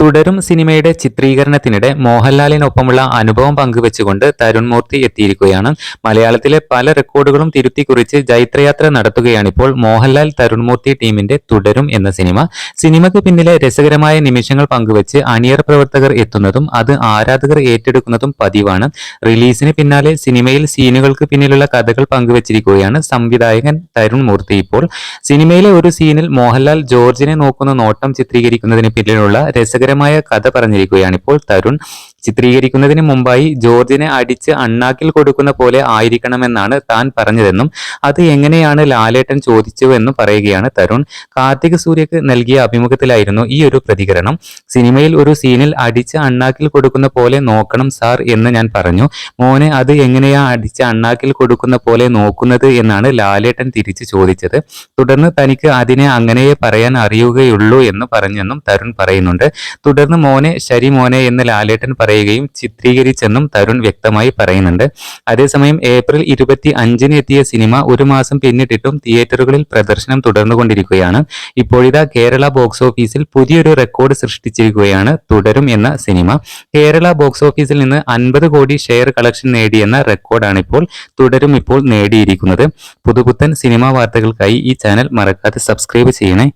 തുടരും സിനിമയുടെ ചിത്രീകരണത്തിനിടെ മോഹൻലാലിനൊപ്പമുള്ള അനുഭവം പങ്കുവെച്ചുകൊണ്ട് തരുൺ മൂർത്തി എത്തിയിരിക്കുകയാണ്. മലയാളത്തിലെ പല റെക്കോർഡുകളും തിരുത്തി കുറിച്ച് ജൈത്രയാത്ര നടത്തുകയാണിപ്പോൾ മോഹൻലാൽ തരുൺ മൂർത്തി ടീമിന്റെ തുടരും എന്ന സിനിമ. സിനിമയ്ക്ക് പിന്നിലെ രസകരമായ നിമിഷങ്ങൾ പങ്കുവെച്ച് അണിയർ പ്രവർത്തകർ എത്തുന്നതും അത് ആരാധകർ ഏറ്റെടുക്കുന്നതും പതിവാണ്. റിലീസിന് പിന്നാലെ സിനിമയിൽ സീനുകൾക്ക് പിന്നിലുള്ള കഥകൾ പങ്കുവച്ചിരിക്കുകയാണ് സംവിധായകൻ തരുൺ മൂർത്തി ഇപ്പോൾ. സിനിമയിലെ ഒരു സീനിൽ മോഹൻലാൽ ജോർജിനെ നോക്കുന്ന നോട്ടം ചിത്രീകരിക്കുന്നതിന് പിന്നിലുള്ള രസകരമായ കഥ പറഞ്ഞിരിക്കുകയാണ് ഇപ്പോൾ തരുൺ. ചിത്രീകരിക്കുന്നതിന് മുമ്പായി ജോർജിനെ അടിച്ച് അണ്ണാക്കിൽ കൊടുക്കുന്ന പോലെ ആയിരിക്കണമെന്നാണ് താൻ പറഞ്ഞതെന്നും അത് എങ്ങനെയാണ് ലാലേട്ടൻ ചോദിച്ചുവെന്നും പറയുകയാണ് തരുൺ. കാർത്തിക് സൂര്യക്ക് നൽകിയ അഭിമുഖത്തിലായിരുന്നു ഈ ഒരു പ്രതികരണം. സിനിമയിൽ ഒരു സീനിൽ അടിച്ച് അണ്ണാക്കിൽ കൊടുക്കുന്ന പോലെ നോക്കണം സാർ എന്ന് ഞാൻ പറഞ്ഞു. മോനെ അത് എങ്ങനെയാ അടിച്ച് അണ്ണാക്കിൽ കൊടുക്കുന്ന പോലെ നോക്കുന്നത് എന്നാണ് ലാലേട്ടൻ തിരിച്ചു ചോദിച്ചത്. തുടർന്ന് തനിക്ക് അതിനെ അങ്ങനെയേ പറയാൻ അറിയുകയുള്ളൂ എന്ന് പറഞ്ഞെന്നും തരുൺ പറയുന്നുണ്ട്. തുടർന്ന് മോനെ ശരി മോനെ എന്ന് ലാലേട്ടൻ പറയുകയും ചിത്രീകരിച്ചെന്നും തരുൺ വ്യക്തമായി പറയുന്നുണ്ട്. അതേസമയം ഏപ്രിൽ ഇരുപത്തി അഞ്ചിന് എത്തിയ സിനിമ ഒരു മാസം പിന്നിട്ടിട്ടും തിയേറ്ററുകളിൽ പ്രദർശനം തുടർന്നുകൊണ്ടിരിക്കുകയാണ്. ഇപ്പോഴിതാ കേരള ബോക്സ് ഓഫീസിൽ പുതിയൊരു റെക്കോർഡ് സൃഷ്ടിച്ചിരിക്കുകയാണ് തുടരും എന്ന സിനിമ. കേരള ബോക്സ് ഓഫീസിൽ നിന്ന് അൻപത് കോടി ഷെയർ കളക്ഷൻ നേടിയെന്ന റെക്കോർഡാണ് ഇപ്പോൾ തുടരും ഇപ്പോൾ നേടിയിരിക്കുന്നത്. പുതുപുത്തൻ സിനിമാ വാർത്തകൾക്കായി ഈ ചാനൽ മറക്കാതെ സബ്സ്ക്രൈബ് ചെയ്യണേ.